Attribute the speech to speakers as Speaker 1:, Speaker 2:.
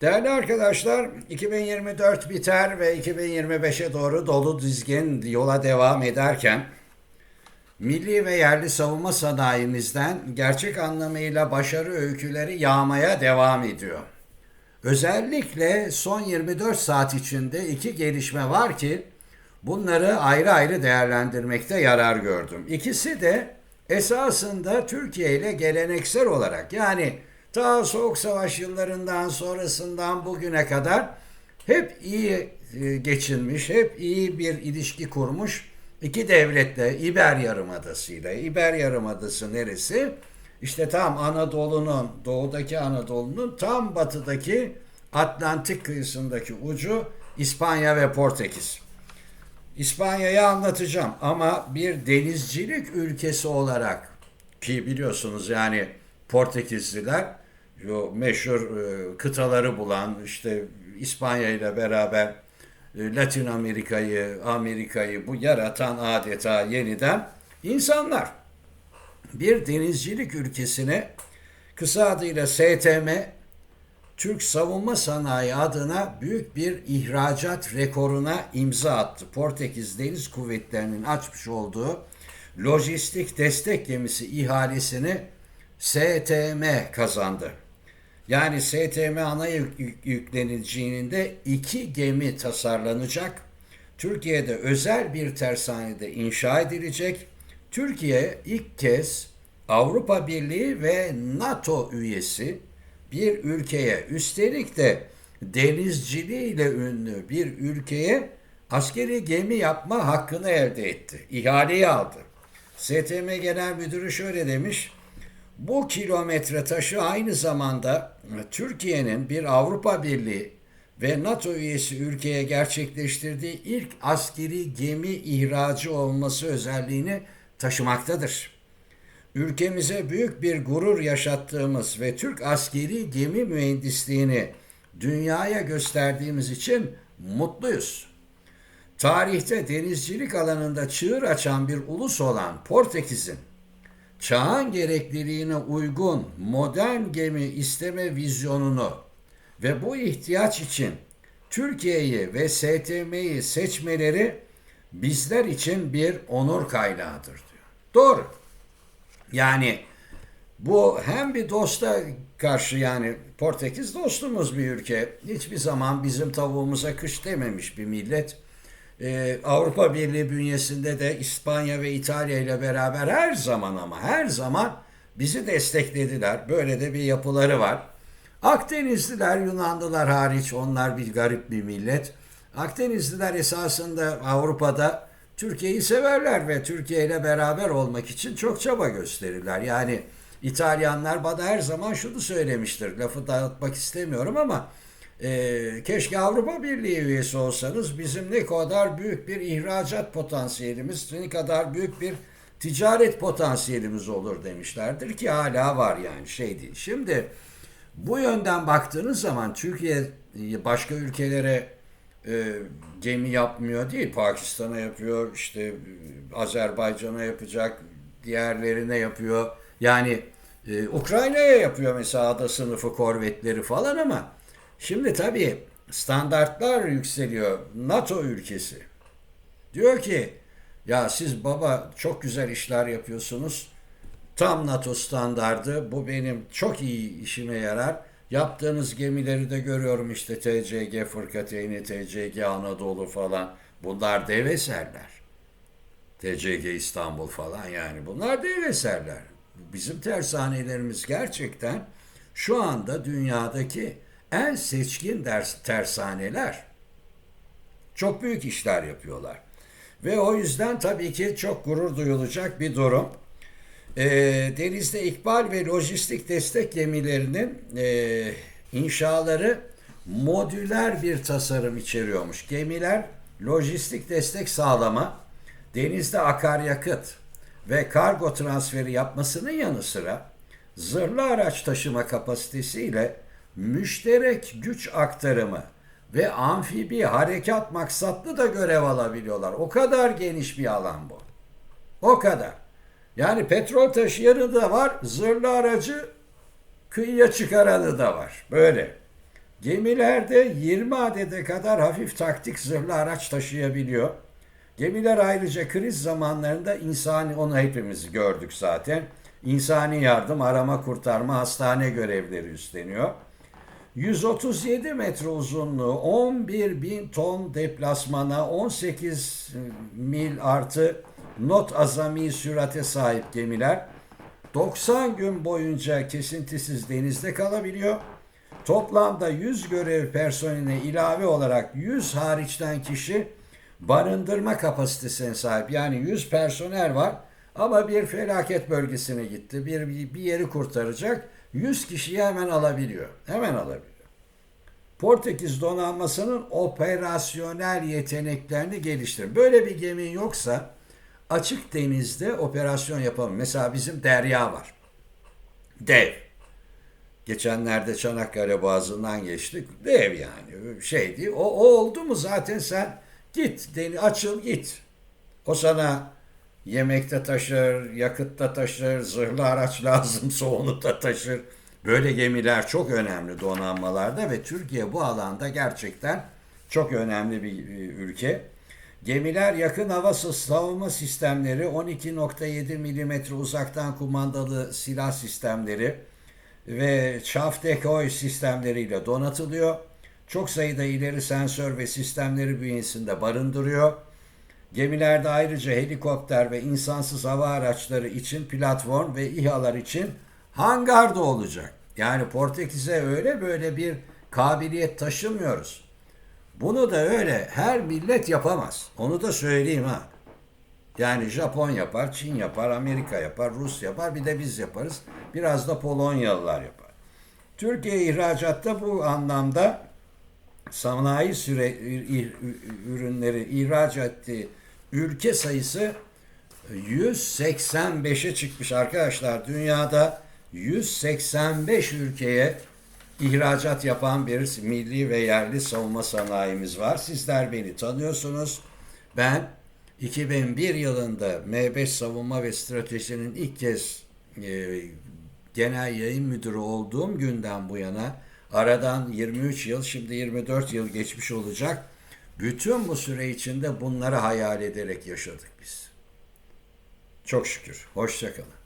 Speaker 1: Değerli arkadaşlar, 2024 biter ve 2025'e doğru dolu dizgin yola devam ederken milli ve yerli savunma sanayimizden gerçek anlamıyla başarı öyküleri yağmaya devam ediyor. Özellikle son 24 saat içinde iki gelişme var ki bunları ayrı ayrı değerlendirmekte yarar gördüm. İkisi de esasında Türkiye ile geleneksel olarak yani ta Soğuk Savaş yıllarından sonrasından bugüne kadar hep iyi e, geçinmiş, hep iyi bir ilişki kurmuş iki devletle İber Yarımadası ile. İber Yarımadası neresi? İşte tam Anadolu'nun, doğudaki Anadolu'nun tam batıdaki Atlantik kıyısındaki ucu İspanya ve Portekiz. İspanya'yı anlatacağım ama bir denizcilik ülkesi olarak ki biliyorsunuz yani Portekizliler şu meşhur e, kıtaları bulan işte İspanya ile beraber e, Latin Amerika'yı, Amerika'yı bu yaratan adeta yeniden insanlar. Bir denizcilik ülkesine kısa adıyla STM Türk savunma sanayi adına büyük bir ihracat rekoruna imza attı. Portekiz Deniz Kuvvetleri'nin açmış olduğu lojistik destek gemisi ihalesini STM kazandı. Yani STM ana yük- yük- yükleneceğinde iki gemi tasarlanacak. Türkiye'de özel bir tersanede inşa edilecek. Türkiye ilk kez Avrupa Birliği ve NATO üyesi bir ülkeye üstelik de denizciliğiyle ünlü bir ülkeye askeri gemi yapma hakkını elde etti. İhaleyi aldı. STM Genel Müdürü şöyle demiş. Bu kilometre taşı aynı zamanda Türkiye'nin bir Avrupa Birliği ve NATO üyesi ülkeye gerçekleştirdiği ilk askeri gemi ihracı olması özelliğini taşımaktadır. Ülkemize büyük bir gurur yaşattığımız ve Türk askeri gemi mühendisliğini dünyaya gösterdiğimiz için mutluyuz. Tarihte denizcilik alanında çığır açan bir ulus olan Portekiz'in çağın gerekliliğine uygun modern gemi isteme vizyonunu ve bu ihtiyaç için Türkiye'yi ve STM'yi seçmeleri bizler için bir onur kaynağıdır diyor. Doğru. Yani bu hem bir dosta karşı yani Portekiz dostumuz bir ülke. Hiçbir zaman bizim tavuğumuza kış dememiş bir millet. Ee, Avrupa Birliği bünyesinde de İspanya ve İtalya ile beraber her zaman ama her zaman bizi desteklediler. Böyle de bir yapıları var. Akdenizliler, Yunanlılar hariç onlar bir garip bir millet. Akdenizliler esasında Avrupa'da Türkiye'yi severler ve Türkiye ile beraber olmak için çok çaba gösterirler. Yani İtalyanlar bana her zaman şunu söylemiştir. Lafı dağıtmak istemiyorum ama e, keşke Avrupa Birliği üyesi olsanız bizim ne kadar büyük bir ihracat potansiyelimiz, ne kadar büyük bir ticaret potansiyelimiz olur demişlerdir ki hala var yani şey değil. Şimdi bu yönden baktığınız zaman Türkiye başka ülkelere e, gemi yapmıyor değil. Pakistan'a yapıyor, işte e, Azerbaycan'a yapacak, diğerlerine yapıyor. Yani e, Ukrayna'ya yapıyor mesela ada sınıfı korvetleri falan ama şimdi tabii standartlar yükseliyor. NATO ülkesi. Diyor ki ya siz baba çok güzel işler yapıyorsunuz. Tam NATO standardı. Bu benim çok iyi işime yarar. Yaptığınız gemileri de görüyorum işte TCG Fırkateyni, TCG Anadolu falan. Bunlar dev eserler. TCG İstanbul falan yani bunlar dev eserler. Bizim tersanelerimiz gerçekten şu anda dünyadaki en seçkin ders, tersaneler. Çok büyük işler yapıyorlar. Ve o yüzden tabii ki çok gurur duyulacak bir durum. E, denizde ikbal ve lojistik destek gemilerinin e, inşaları modüler bir tasarım içeriyormuş. Gemiler lojistik destek sağlama, denizde akaryakıt ve kargo transferi yapmasının yanı sıra zırhlı araç taşıma kapasitesiyle müşterek güç aktarımı ve amfibi harekat maksatlı da görev alabiliyorlar. O kadar geniş bir alan bu. O kadar. Yani petrol taşıyanı da var, zırhlı aracı kıyıya çıkaranı da var. Böyle. Gemilerde 20 adede kadar hafif taktik zırhlı araç taşıyabiliyor. Gemiler ayrıca kriz zamanlarında insani, onu hepimiz gördük zaten. İnsani yardım, arama, kurtarma, hastane görevleri üstleniyor. 137 metre uzunluğu, 11 bin ton deplasmana, 18 mil artı not azami sürate sahip gemiler 90 gün boyunca kesintisiz denizde kalabiliyor. Toplamda 100 görev personeline ilave olarak 100 hariçten kişi barındırma kapasitesine sahip. Yani 100 personel var ama bir felaket bölgesine gitti. Bir, bir yeri kurtaracak. 100 kişiyi hemen alabiliyor. Hemen alabiliyor. Portekiz donanmasının operasyonel yeteneklerini geliştirir. Böyle bir gemi yoksa açık denizde operasyon yapamam. Mesela bizim Derya var. Dev. Geçenlerde Çanakkale Boğazı'ndan geçtik. Dev yani. Şey değil. O, o oldu mu zaten sen git. Deni, açıl git. O sana yemekte taşır, yakıtta taşır, zırhlı araç lazımsa onu da taşır. Böyle gemiler çok önemli donanmalarda ve Türkiye bu alanda gerçekten çok önemli bir e, ülke. Gemiler yakın hava savunma sistemleri, 12.7 milimetre uzaktan kumandalı silah sistemleri ve chaff decoy sistemleriyle donatılıyor. Çok sayıda ileri sensör ve sistemleri bünyesinde barındırıyor. Gemilerde ayrıca helikopter ve insansız hava araçları için platform ve İHA'lar için hangar da olacak. Yani Portekiz'e öyle böyle bir kabiliyet taşımıyoruz. Bunu da öyle her millet yapamaz. Onu da söyleyeyim ha. Yani Japon yapar, Çin yapar, Amerika yapar, Rus yapar, bir de biz yaparız. Biraz da Polonyalılar yapar. Türkiye ihracatta bu anlamda sanayi süre ürünleri ihraç ettiği ülke sayısı 185'e çıkmış arkadaşlar. Dünyada 185 ülkeye ihracat yapan bir milli ve yerli savunma sanayimiz var. Sizler beni tanıyorsunuz. Ben 2001 yılında M5 Savunma ve Strateji'nin ilk kez e, genel yayın müdürü olduğum günden bu yana aradan 23 yıl şimdi 24 yıl geçmiş olacak. Bütün bu süre içinde bunları hayal ederek yaşadık biz. Çok şükür. Hoşçakalın.